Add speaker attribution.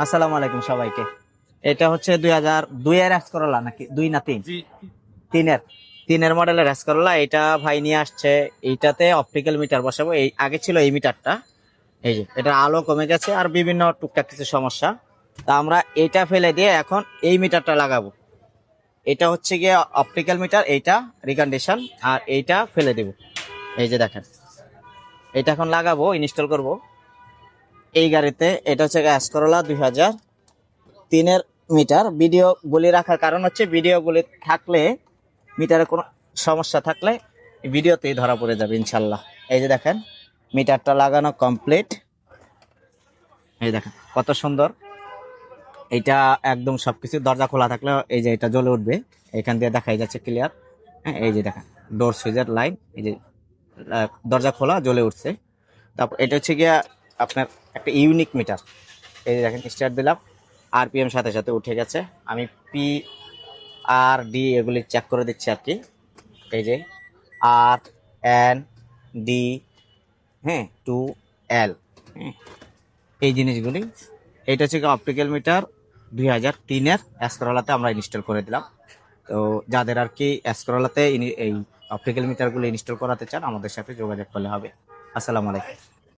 Speaker 1: আসসালামু আলাইকুম সবাইকে। এটা হচ্ছে দুই হাজার দুইয়ের এস করলা নাকি? দুই না তিন? তিনের। তিনের মডেলের এস করলা এটা ভাই নিয়ে আসছে। এইটাতে অপটিক্যাল মিটার বসাবো। এই আগে ছিল এই মিটারটা এই যে এটা আলো কমে গেছে আর বিভিন্ন টুকটাক কিছু সমস্যা। তা আমরা এটা ফেলে দিয়ে এখন এই মিটারটা লাগাবো। এটা হচ্ছে গিয়ে অপটিক্যাল মিটার এইটা রিকন্ডিশন আর এইটা ফেলে দেব। এই যে দেখেন। এটা এখন লাগাবো ইনস্টল করব। এই গাড়িতে, এটা হচ্ছে গ্যাস করলা দুই হাজার তিনের মিটার ভিডিও গুলি রাখার কারণ হচ্ছে ভিডিও গুলি থাকলে মিটারে কোনো সমস্যা থাকলে ভিডিওতেই ধরা পড়ে যাবে ইনশাল্লাহ। এই যে দেখেন মিটারটা লাগানো কমপ্লিট এই দেখেন, কত সুন্দর। এটা একদম সব কিছু দরজা খোলা থাকলে এই যে এটা জ্বলে উঠবে। এখান দিয়ে দেখাই যাচ্ছে ক্লিয়ার হ্যাঁ এই যে দেখেন ডোর সুইজার লাইন এই যে দরজা খোলা জ্বলে উঠছে। তারপর এটা হচ্ছে গিয়া আপনার একটা ইউনিক মিটার এই যে দেখেন স্টার্ট দিলাম। আরপিএম সাথে সাথে উঠে গেছে। আমি পি আর ডি এগুলি চেক করে দিচ্ছি আর কি। এই যে আর এন ডি হ্যাঁ টু এল হ্যাঁ এই জিনিসগুলি এইটা হচ্ছে অপটিক্যাল মিটার দুই হাজার তিনের অ্যাসকরলাতে আমরা ইনস্টল করে দিলাম। তো যাদের আর কি অ্যাসকরলাতে এই অপটিক্যাল মিটারগুলো ইনস্টল করাতে চান, আমাদের সাথে যোগাযোগ করলে হবে। আসসালামু আলাইকুম।